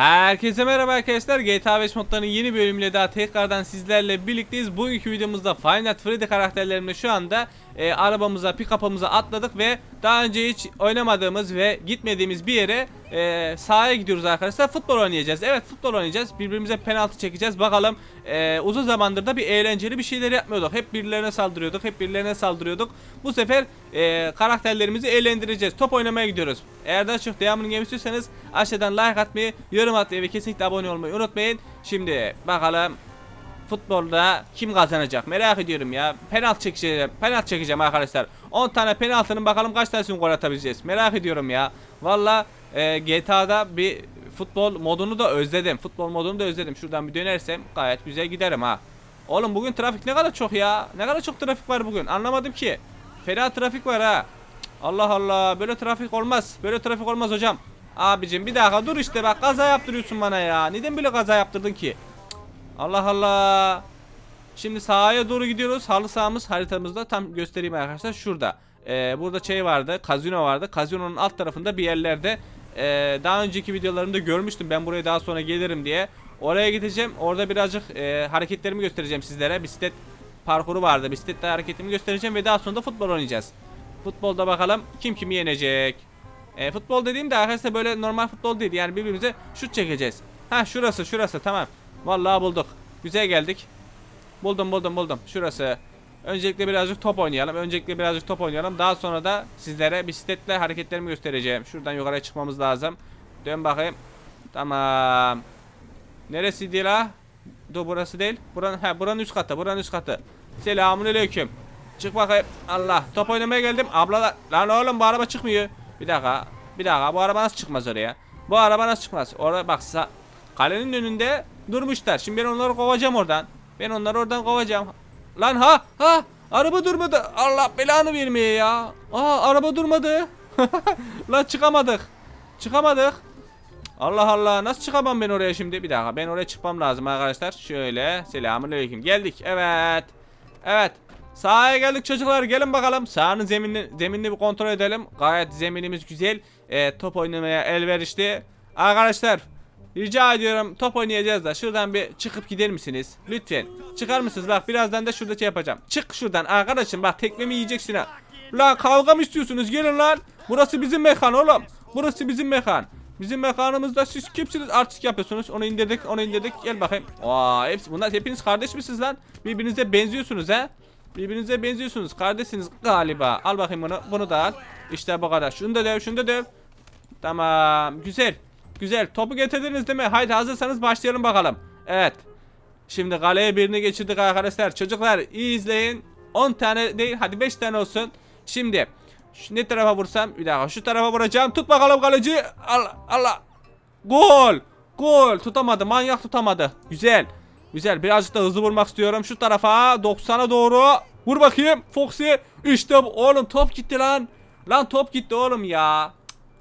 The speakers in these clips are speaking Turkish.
Herkese merhaba arkadaşlar. GTA 5 modlarının yeni bölümüyle daha tekrardan sizlerle birlikteyiz. Bugünkü videomuzda Five Nights Freddy karakterlerimle şu anda e, arabamıza, pick-up'ımıza atladık ve daha önce hiç oynamadığımız ve gitmediğimiz bir yere e, sahaya gidiyoruz arkadaşlar. Futbol oynayacağız. Evet futbol oynayacağız. Birbirimize penaltı çekeceğiz. Bakalım e, uzun zamandır da bir eğlenceli bir şeyler yapmıyorduk. Hep birilerine saldırıyorduk. Hep birilerine saldırıyorduk. Bu sefer e, karakterlerimizi eğlendireceğiz. Top oynamaya gidiyoruz. Eğer daha çok devamını gelmek istiyorsanız aşağıdan like atmayı, yorum atmayı ve kesinlikle abone olmayı unutmayın. Şimdi bakalım futbolda kim kazanacak merak ediyorum ya. Penaltı çekeceğim. Penaltı çekeceğim arkadaşlar. 10 tane penaltının bakalım kaç tanesini gol atabileceğiz. Merak ediyorum ya. Valla e, GTA'da bir futbol modunu da özledim. Futbol modunu da özledim. Şuradan bir dönersem gayet güzel giderim ha. Oğlum bugün trafik ne kadar çok ya. Ne kadar çok trafik var bugün. Anlamadım ki. Fena trafik var ha. Allah Allah böyle trafik olmaz. Böyle trafik olmaz hocam. Abicim bir dakika dur işte bak kaza yaptırıyorsun bana ya. Neden böyle kaza yaptırdın ki? Allah Allah. Şimdi sahaya doğru gidiyoruz. Halı sahamız haritamızda tam göstereyim arkadaşlar. Şurada. Ee, burada şey vardı. Kazino vardı. Kazinonun alt tarafında bir yerlerde ee, daha önceki videolarımda görmüştüm. Ben buraya daha sonra gelirim diye. Oraya gideceğim. Orada birazcık ee, hareketlerimi göstereceğim sizlere. Bisiklet parkuru vardı. Bisikletle hareketimi göstereceğim ve daha sonra da futbol oynayacağız. Futbolda bakalım kim kimi yenecek. E, futbol dediğimde arkadaşlar böyle normal futbol değil. Yani birbirimize şut çekeceğiz. Ha şurası şurası tamam. Vallahi bulduk. Güzel geldik. Buldum buldum buldum. Şurası. Öncelikle birazcık top oynayalım. Öncelikle birazcık top oynayalım. Daha sonra da sizlere bisikletle hareketlerimi göstereceğim. Şuradan yukarıya çıkmamız lazım. Dön bakayım. Tamam. Neresiydi la? Dur burası değil. Buranın, he, buranın üst katı. Buranın üst katı. Selamünaleyküm. Çık bakayım. Allah. Top oynamaya geldim. Ablalar. Lan oğlum bu araba çıkmıyor. Bir dakika. Bir dakika. Bu araba nasıl çıkmaz oraya? Bu araba nasıl çıkmaz? Orada bak kalenin önünde durmuşlar. Şimdi ben onları kovacağım oradan. Ben onları oradan kovacağım. Lan ha ha araba durmadı. Allah belanı vermeye ya. Aa araba durmadı. Lan çıkamadık. Çıkamadık. Allah Allah nasıl çıkamam ben oraya şimdi? Bir dakika ben oraya çıkmam lazım arkadaşlar. Şöyle selamünaleyküm. Geldik. Evet. Evet. Sahaya geldik çocuklar. Gelin bakalım. Sahanın zeminini, zeminini bir kontrol edelim. Gayet zeminimiz güzel. Ee, top oynamaya elverişli. Arkadaşlar rica ediyorum top oynayacağız da şuradan bir çıkıp gider misiniz? Lütfen. Çıkar mısınız? Bak birazdan da şurada şey yapacağım. Çık şuradan arkadaşım bak tekmemi yiyeceksin ha. Lan kavga mı istiyorsunuz? Gelin lan. Burası bizim mekan oğlum. Burası bizim mekan. Bizim mekanımızda siz kimsiniz? Artistik yapıyorsunuz. Onu indirdik, onu indirdik. Gel bakayım. Aa, hepsi bunlar hepiniz kardeş misiniz lan? Birbirinize benziyorsunuz ha? Birbirinize benziyorsunuz. Kardeşsiniz galiba. Al bakayım bunu. Bunu da al. İşte bu kadar. Şunu da döv, şunu da döv. Tamam. Güzel. Güzel. Topu getirdiniz değil mi? Haydi hazırsanız başlayalım bakalım. Evet. Şimdi kaleye birini geçirdik arkadaşlar. Çocuklar iyi izleyin. 10 tane değil hadi 5 tane olsun. Şimdi şu ne tarafa vursam bir dakika şu tarafa vuracağım. Tut bakalım kaleci. Allah Allah. Gol. Gol. Tutamadı. Manyak tutamadı. Güzel. Güzel. Birazcık da hızlı vurmak istiyorum. Şu tarafa 90'a doğru. Vur bakayım. Foxy. İşte. Oğlum top gitti lan. Lan top gitti oğlum ya.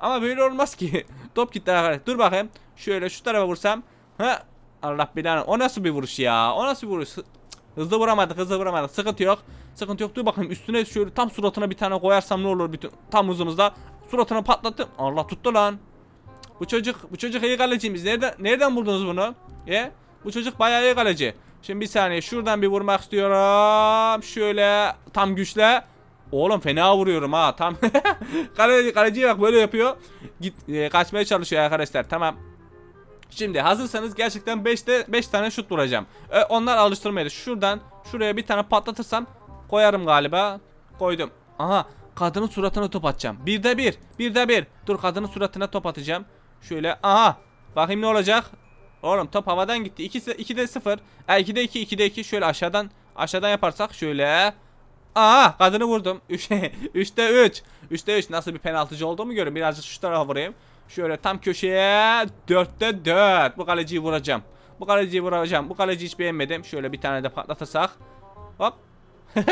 Ama böyle olmaz ki. Top gitti arkadaşlar. Dur bakayım. Şöyle şu tarafa vursam. Ha. Allah belanı. O nasıl bir vuruş ya? O nasıl bir vuruş? Hızlı vuramadık, hızlı vuramadık. Sıkıntı yok. Sıkıntı yok. Dur bakayım üstüne şöyle tam suratına bir tane koyarsam ne olur bütün tam hızımızda. Suratına patlattım. Allah tuttu lan. Bu çocuk bu çocuk iyi kalecimiz. Nereden nereden buldunuz bunu? Ye? Bu çocuk bayağı iyi kaleci. Şimdi bir saniye şuradan bir vurmak istiyorum. Şöyle tam güçle. Oğlum fena vuruyorum ha tam. kaleci kaleciye bak böyle yapıyor. Git e, kaçmaya çalışıyor arkadaşlar. Tamam. Şimdi hazırsanız gerçekten 5'te 5 tane şut vuracağım. E, onlar alıştırmaydı. Şuradan şuraya bir tane patlatırsam koyarım galiba. Koydum. Aha kadının suratına top atacağım. Bir de bir. Bir de bir. Dur kadının suratına top atacağım. Şöyle aha. Bakayım ne olacak. Oğlum top havadan gitti. 2 2'de 0. E 2'de 2 2'de 2 şöyle aşağıdan aşağıdan yaparsak şöyle. Aha kadını vurdum. 3 3'te 3. 3'te 3 nasıl bir penaltıcı olduğumu görün. Birazcık şu tarafa vurayım. Şöyle tam köşeye 4'te 4. Bu kaleciyi vuracağım. Bu kaleciyi vuracağım. Bu kaleciyi hiç beğenmedim. Şöyle bir tane de patlatırsak. Hop.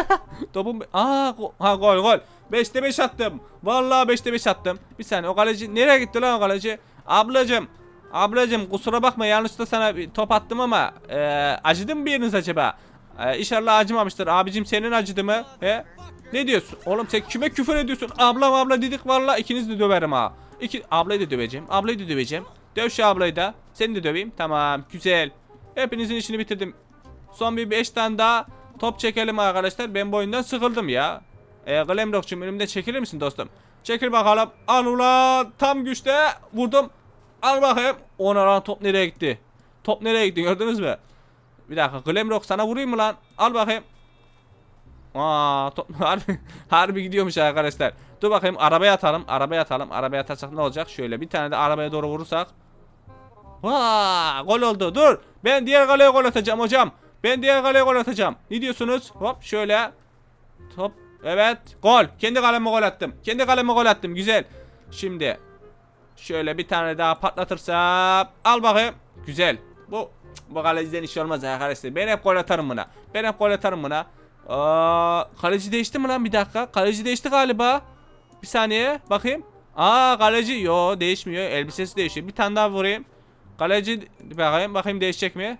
Topum Aa ha gol gol. 5'te 5 attım. Vallahi 5'te 5 attım. Bir saniye o kaleci nereye gitti lan o kaleci? Ablacım. Ablacım kusura bakma yanlışlıkla sana bir top attım ama e, acıdı mı bir acaba? E, inşallah acımamıştır. Abicim senin acıdı mı? He? Ne diyorsun? Oğlum sen kime küfür ediyorsun? Ablam abla dedik vallahi ikiniz de döverim ha. İki ablayı da döveceğim. Ablayı da döveceğim. Döv şu ablayı da. Seni de döveyim. Tamam güzel. Hepinizin işini bitirdim. Son bir 5 tane daha top çekelim arkadaşlar. Ben bu oyundan sıkıldım ya. E, Glamrock'cum önümde çekilir misin dostum? Çekil bakalım. Al ulan. Tam güçte vurdum. Al bakayım. Ona lan top nereye gitti? Top nereye gitti gördünüz mü? Bir dakika Glamrock sana vurayım mı lan? Al bakayım. Aa, harbi, harbi gidiyormuş arkadaşlar. Dur bakayım arabaya atalım. Arabaya atalım. Arabaya atarsak ne olacak? Şöyle bir tane de arabaya doğru vurursak. Vaa, gol oldu. Dur. Ben diğer kaleye gol atacağım hocam. Ben diğer kaleye gol atacağım. Ne diyorsunuz? Hop şöyle. Top. Evet. Gol. Kendi kaleme gol attım. Kendi kaleme gol attım. Güzel. Şimdi şöyle bir tane daha patlatırsam al bakayım. Güzel. Bu bu kaleciden iş olmaz arkadaşlar. Ben hep gol atarım buna. Ben hep gol atarım buna. Aa, kaleci değişti mi lan bir dakika? Kaleci değişti galiba. Bir saniye bakayım. Aa kaleci yo değişmiyor. Elbisesi değişiyor. Bir tane daha vurayım. Kaleci bakayım bakayım değişecek mi?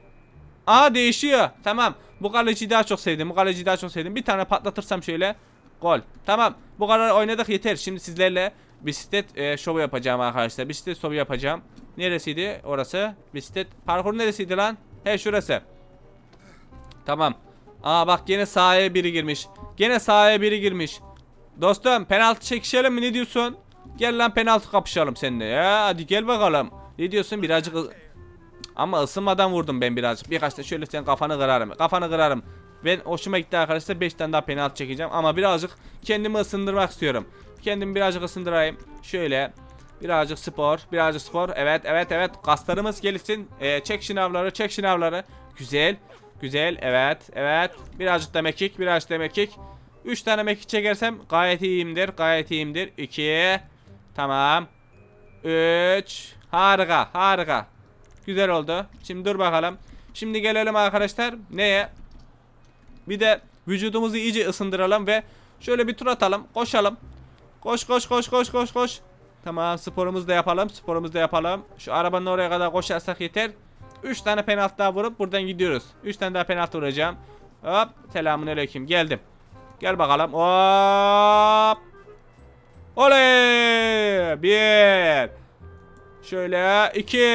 Aa değişiyor. Tamam. Bu kaleciyi daha çok sevdim. Bu kaleciyi daha çok sevdim. Bir tane patlatırsam şöyle. Gol. Tamam. Bu kadar oynadık yeter. Şimdi sizlerle bisiklet e, şovu yapacağım arkadaşlar. Bisiklet şovu yapacağım. Neresiydi orası? Bisiklet parkur neresiydi lan? He şurası. Tamam. Aa bak gene sahaya biri girmiş. Gene sahaya biri girmiş. Dostum penaltı çekişelim mi ne diyorsun? Gel lan penaltı kapışalım seninle ya. Hadi gel bakalım. Ne diyorsun birazcık ama ısınmadan vurdum ben birazcık. Birkaç da şöyle sen kafanı kırarım. Kafanı kırarım. Ben hoşuma gitti arkadaşlar 5 tane daha penaltı çekeceğim ama birazcık kendimi ısındırmak istiyorum. Kendimi birazcık ısındırayım. Şöyle birazcık spor, birazcık spor. Evet, evet, evet. Kaslarımız gelişsin. Ee, çek şınavları, çek şınavları. Güzel. Güzel. Evet, evet. Birazcık da mekik, birazcık da mekik. 3 tane mekik çekersem gayet iyiyimdir. Gayet iyiyimdir. 2 Tamam. 3 Harika, harika. Güzel oldu. Şimdi dur bakalım. Şimdi gelelim arkadaşlar. Neye? Bir de vücudumuzu iyice ısındıralım ve şöyle bir tur atalım. Koşalım. Koş koş koş koş koş koş. Tamam sporumuzu da yapalım. Sporumuzu da yapalım. Şu arabanın oraya kadar koşarsak yeter. 3 tane penaltı daha vurup buradan gidiyoruz. 3 tane daha penaltı vuracağım. Hop. Selamun aleyküm. Geldim. Gel bakalım. Hop. Oley. Bir. Şöyle iki.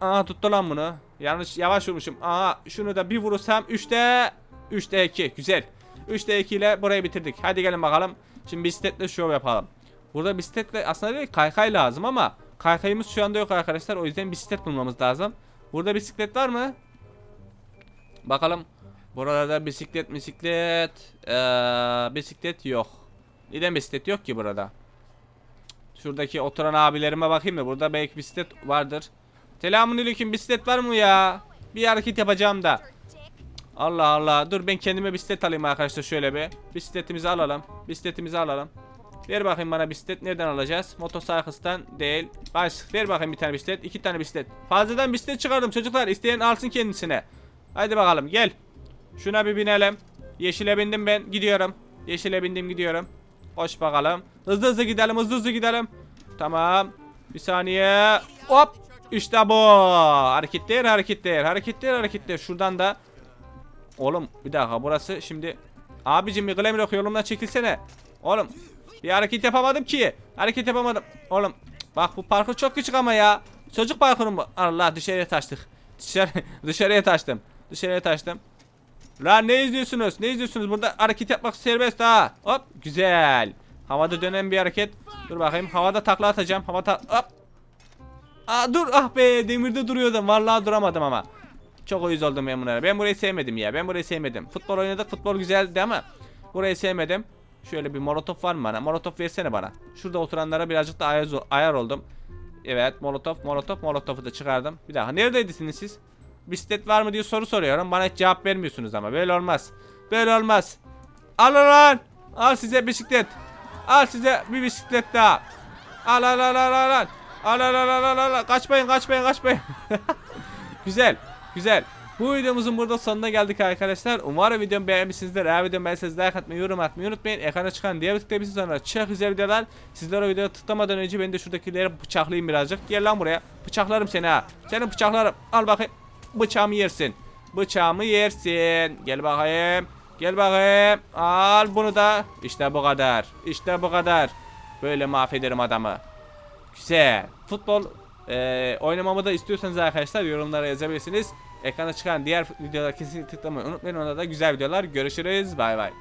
Aha tuttu lan bunu. Yanlış yavaş vurmuşum. Aha şunu da bir vurursam 3'te 3'te 2. Güzel. 3'te 2 ile burayı bitirdik. Hadi gelin bakalım. Şimdi bisikletle şov yapalım. Burada bisikletle aslında değil kaykay lazım ama kaykayımız şu anda yok arkadaşlar. O yüzden bisiklet bulmamız lazım. Burada bisiklet var mı? Bakalım. Burada bisiklet bisiklet ee, bisiklet yok. Neden bisiklet yok ki burada? Şuradaki oturan abilerime bakayım da burada belki bisiklet vardır. Selamünaleyküm bisiklet var mı ya? Bir hareket yapacağım da. Allah Allah. Dur ben kendime bisiklet alayım arkadaşlar şöyle bir. Bisikletimizi alalım. Bisikletimizi alalım. Ver bakayım bana bisiklet. Nereden alacağız? Motosikletten değil. Baş. Ver bakayım bir tane bisiklet. iki tane bisiklet. Fazladan bisiklet çıkardım çocuklar. İsteyen alsın kendisine. Haydi bakalım gel. Şuna bir binelim. Yeşile bindim ben. Gidiyorum. Yeşile bindim gidiyorum. Koş bakalım. Hızlı hızlı gidelim. Hızlı hızlı gidelim. Tamam. Bir saniye. Hop. İşte bu. Hareketler hareketler. Hareketler hareketler. Şuradan da. Oğlum bir dakika burası şimdi. Abicim bir Glamrock yolumdan çekilsene. Oğlum bir hareket yapamadım ki. Hareket yapamadım. Oğlum bak bu parkur çok küçük ama ya. Çocuk parkuru mu? Allah dışarıya taştık. Dışarı, dışarıya taştım. Dışarıya taştım. Lan ne izliyorsunuz? Ne izliyorsunuz? Burada hareket yapmak serbest ha. Hop güzel. Havada dönen bir hareket. Dur bakayım. Havada takla atacağım. Havada hop. Aa dur ah be demirde duruyordum. Vallahi duramadım ama. Çok uyuz oldum ben bunlara. Ben burayı sevmedim ya. Ben burayı sevmedim. Futbol oynadık. Futbol güzeldi ama burayı sevmedim. Şöyle bir molotof var mı bana? Molotof versene bana. Şurada oturanlara birazcık da ayar, ayar oldum. Evet molotof molotof molotofu da çıkardım. Bir daha neredeydiniz siz? Bisiklet var mı diye soru soruyorum. Bana hiç cevap vermiyorsunuz ama. Böyle olmaz. Böyle olmaz. Al lan. Al size bisiklet. Al size bir bisiklet daha. Al al al al al al. Al al al al al. Kaçmayın kaçmayın kaçmayın. güzel. Güzel. Bu videomuzun burada sonuna geldik arkadaşlar. Umarım videomu beğenmişsinizdir. Eğer videomu beğendiyseniz like atmayı, yorum atmayı unutmayın. Ekrana çıkan diğer tıklayıp sonra çok güzel videolar. Sizler o videoya tıklamadan önce ben de şuradakileri bıçaklayayım birazcık. Gel lan buraya. Bıçaklarım seni ha. Seni bıçaklarım. Al bakayım. Bıçağımı yersin. Bıçağımı yersin. Gel bakayım. Gel bakayım. Al bunu da. İşte bu kadar. İşte bu kadar. Böyle mahvederim adamı. Güzel. Futbol e, oynamamı da istiyorsanız arkadaşlar yorumlara yazabilirsiniz. Ekrana çıkan diğer videolara kesinlikle tıklamayı unutmayın. Onda da güzel videolar. Görüşürüz. Bay bay.